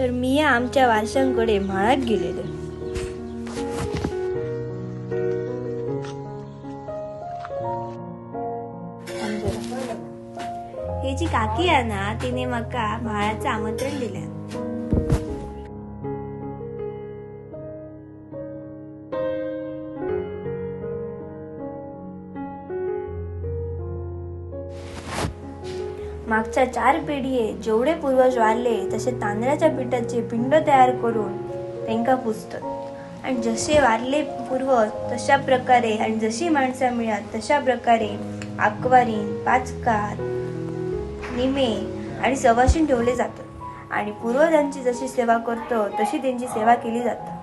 तर मी आमच्या वारशांकडे म्हाळात गेलेले. हे जी काकी आहे ना तिने म्हाका म्हाळाचं आमंत्रण दिलं मागच्या चार पिढये जेवढे पूर्वज वारले तसे तांदळाच्या पिठाचे पिंड तयार करून त्यांका पुजतात. आणि जसे वारले पूर्वज तशा प्रकारे आणि जशी माणसं मिळात तशा प्रकारे आकवारी पाचकार निमे आणि सवाशीन ठेवले जातात. आणि पूर्वजांची जशी सेवा करतो तशी त्यांची सेवा केली जाते.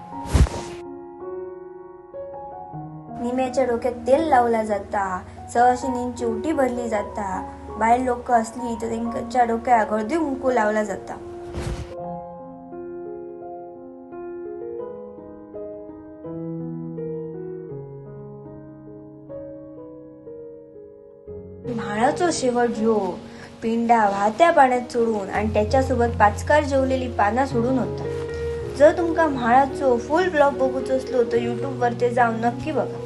निम्याच्या डोक्यात तेल लावला जाता सवाशिनींची उटी भरली जाता बाहेर लोक असली तर त्यांच्या डोक्यात गर्दी हुंकू लावला जाता. म्हाळाचो शेवट ह्यो पिंडा वाहत्या पाण्यात सोडून आणि त्याच्यासोबत पाचकार जेवलेली पाना सोडून होता. जर तुमका म्हाळाचो फुल ब्लॉग बघूचो असलो तर युट्यूबवरती जाऊन नक्की बघा.